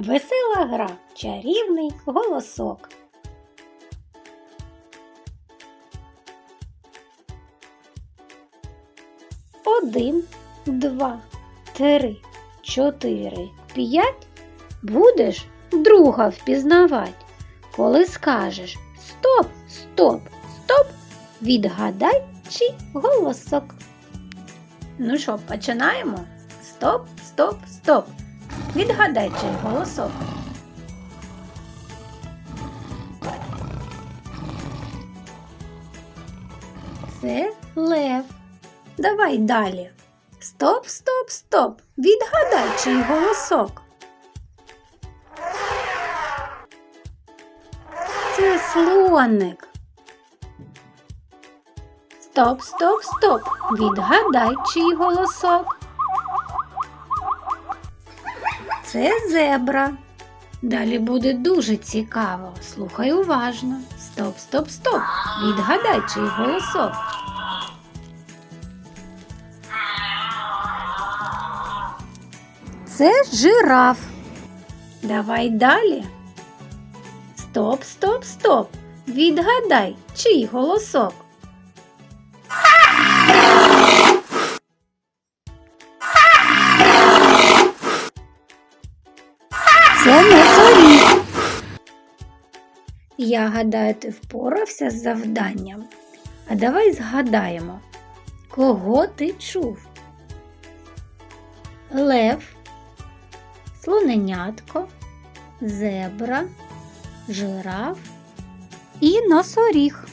Весела гра, чарівний голосок. Один, два, три, чотири, п'ять. Будеш друга впізнавать. Коли скажеш стоп, стоп, стоп, відгадай чи голосок. Ну що, починаємо? Стоп, стоп, стоп. Відгадай голосок. Це лев. Давай далі. Стоп, стоп, стоп. Відгадай чий голосок. Це слоник. Стоп, стоп, стоп. Відгадай чий голосок. Це зебра. Далі буде дуже цікаво. Слухай уважно. Стоп, стоп, стоп. Відгадай чий голосок. Це жираф. Давай далі. Стоп, стоп, стоп. Відгадай, чий голосок. Це носоріг. Я гадаю, ти впорався з завданням. А давай згадаємо, кого ти чув? Лев, слоненятко, зебра, жираф і носоріг.